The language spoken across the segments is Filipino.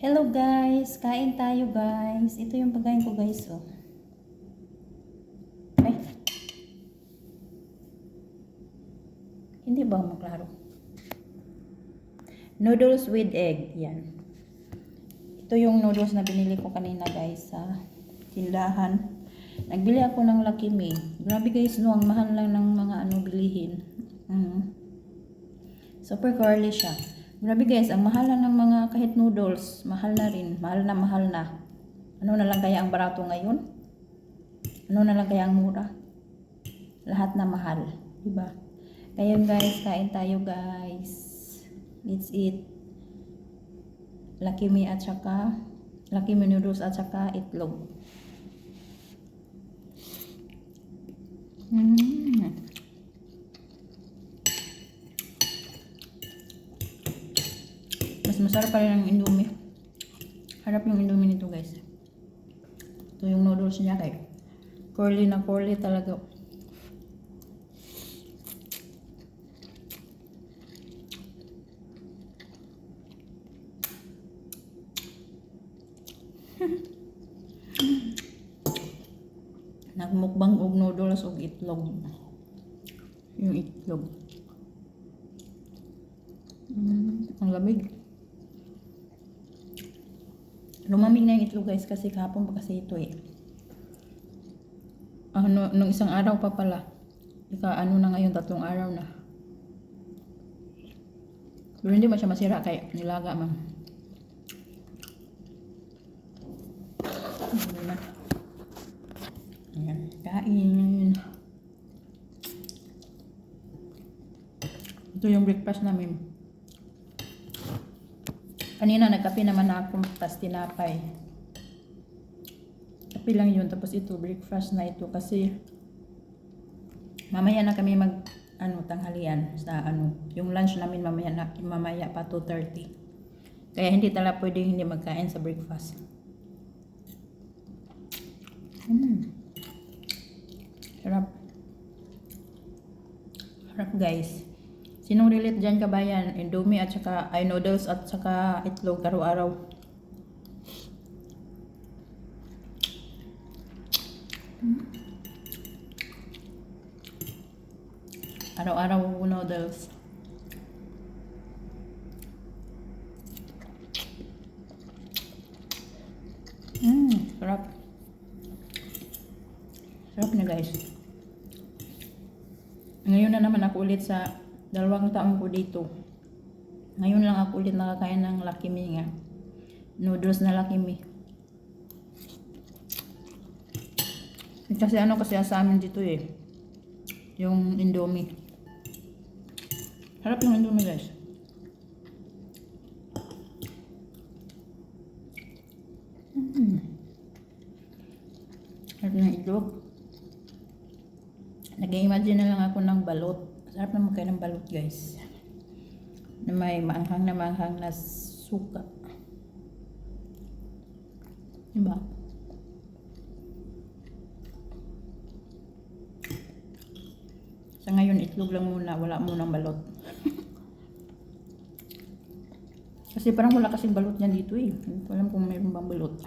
Hello guys! Kain tayo guys. Ito yung pagkain ko guys. Oh. Ay. Hindi ba maklaro? Noodles with egg. Yan. Ito yung noodles na binili ko kanina guys sa tindahan. Nagbili ako ng Lucky Me. Grabe guys no, ang mahal lang ng mga ano bilihin. Mm. Super curly siya. Grabe guys, ang mahal na ng mga kahit noodles, mahal na rin, mahal na mahal na. Ano na lang kaya ang barato ngayon? Ano na lang kaya ang mura? Lahat na mahal, di ba? Kaya guys, kain tayo guys. Let's eat. Lucky Me at saka Lucky Me noodles at saka itlog. Mm. Masarap pa rin ang indomie. Harap yung indomie nito guys. Ito yung noodles niya kay curly na curly talaga. Nagmukbang og noodles og itlog. Yung itlog. Mm, ang lamig. Lumamig na yung itlog guys kasi kahapon pa kasi ito eh. Ano, nung isang araw pa pala. Ika ano na ngayon, tatlong araw na. Pero hindi mo siya masira kaya nilaga man. Ayan, kain. Ito yung breakfast namin. Kanina nagkape naman ako tas tinapay. Kape lang yun. Tapos ito, breakfast na ito kasi mamaya na kami mag ano, tanghalian sa ano, yung lunch namin mamaya na, mamaya pa 2.30. Kaya hindi talaga pwedeng hindi magkain sa breakfast. Mm. Sarap. Sarap guys. Sinong relate dyan kabayan? Indomie at saka ay noodles at saka itlog araw-araw. Araw-araw noodles. Mmm, sarap. Sarap na guys. Ngayon na naman ako ulit sa dalawang taon ko dito. Ngayon lang ako ulit nakakain ng Me nga. Noodles na Lucky Me. Kasi ano kasi sa amin dito eh. Yung Indomie. Harap yung Indomie guys. Mm. Harap ng itlog. Nag-imagine na lang ako ng balot. Sarap naman kayo ng balot guys. Na may maanghang na maanghang na suka. Diba? Sa ngayon, itlog lang muna. Wala munang balot. Kasi parang wala kasing balot niyan dito eh. Hindi ko alam kung mayroon bang balot.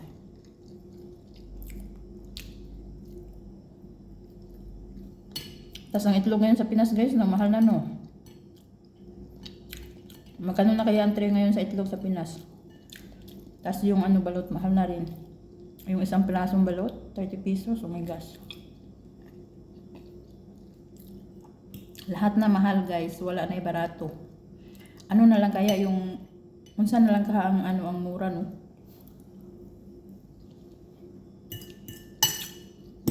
Tapos ang itlog ngayon sa Pinas guys, na mahal na no. Magkano na kaya ang tray ngayon sa itlog sa Pinas? Tapos yung ano balot, mahal na rin. Yung isang pirasong balot, 30 pesos. Oh my gosh. Lahat na mahal guys, wala na ibarato. Ano na lang kaya yung unsa na lang ka ang ano ang mura no?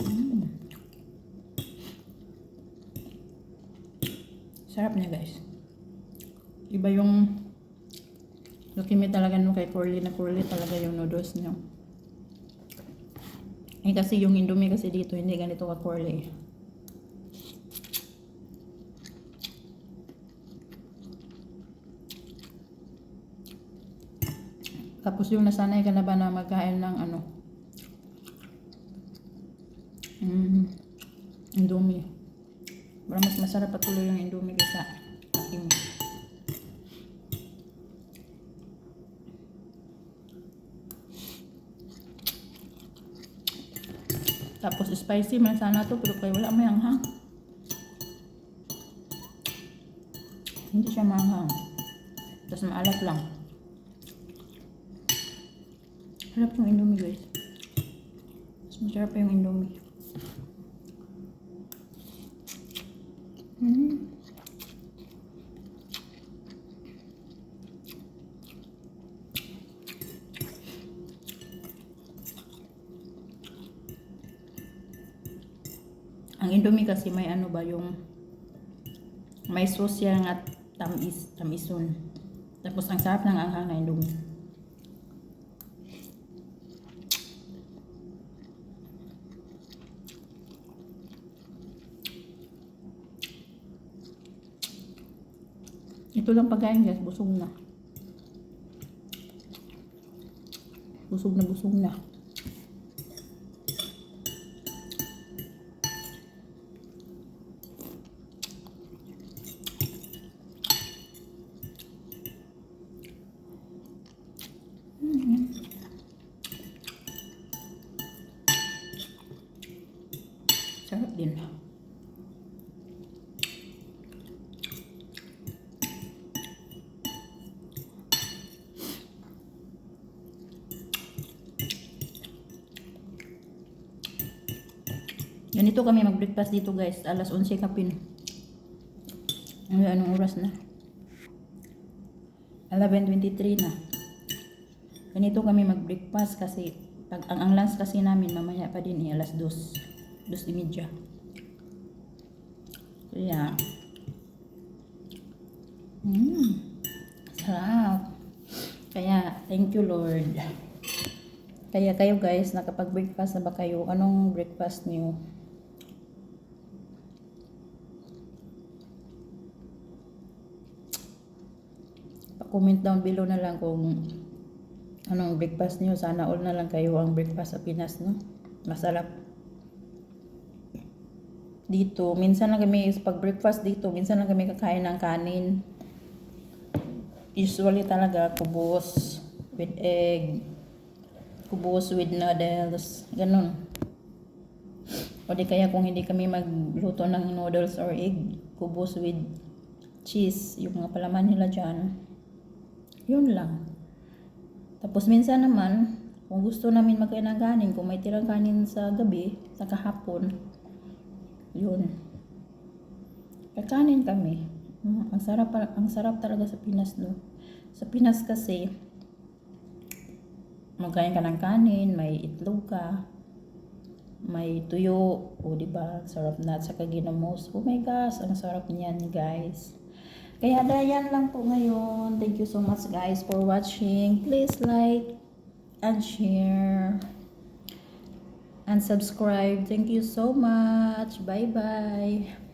Mm. Sarap niya guys. Iba yung Lucky me talaga no kay curly na curly talaga yung noodles niyo. Eh kasi yung Indomie kasi dito hindi ganito ka curly. Tapos yung nasanay ka na ba na magkain ng ano? Mm, Indomie. Pero mas masarap patuloy yung indomie kaysa aking Tapos spicy man sana to pero kaya wala may anghang. Hindi siya maanghang. Tapos maalat lang. Harap yung indomie guys. Mas masarap pa yung indomie. Ang indomie kasi may ano ba yung may sauce yan at tamis, tamison. Tapos ang sarap ng anghang na indomie. Ito lang pagkain guys, busog na. Busog na busog na. Sarap din. Ganito kami mag-breakfast dito guys. Alas 11 kapin. Ano, anong oras na? 11.23 na. Ganito kami mag-breakfast kasi pag ang, ang lunch kasi namin mamaya pa din eh, alas 2. 2 di media. Kaya mm, sarap. Kaya thank you Lord. Kaya kayo guys, nakapag-breakfast na ba kayo? Anong breakfast niyo? Pa-comment down below na lang kung anong breakfast niyo. Sana all na lang kayo ang breakfast sa Pinas, no? Masarap. Dito, minsan lang kami, pag breakfast dito, minsan lang kami kakain ng kanin. Usually talaga, kubos with egg, kubos with noodles, ganun. O di kaya kung hindi kami magluto ng noodles or egg, kubos with cheese, yung mga palaman nila dyan. Yun lang. Tapos minsan naman, kung gusto namin magkain ng kanin, kung may tirang kanin sa gabi, sa kahapon, yun. Kakanin kami. Mm, ang sarap ang sarap talaga sa Pinas no. Sa Pinas kasi magkain ka ng kanin, may itlog ka, may tuyo, o di ba? Sarap na at saka. Oh my gosh, ang sarap niyan, guys. Kaya dayan lang po ngayon. Thank you so much guys for watching. Please like and share and subscribe. Thank you so much. Bye bye.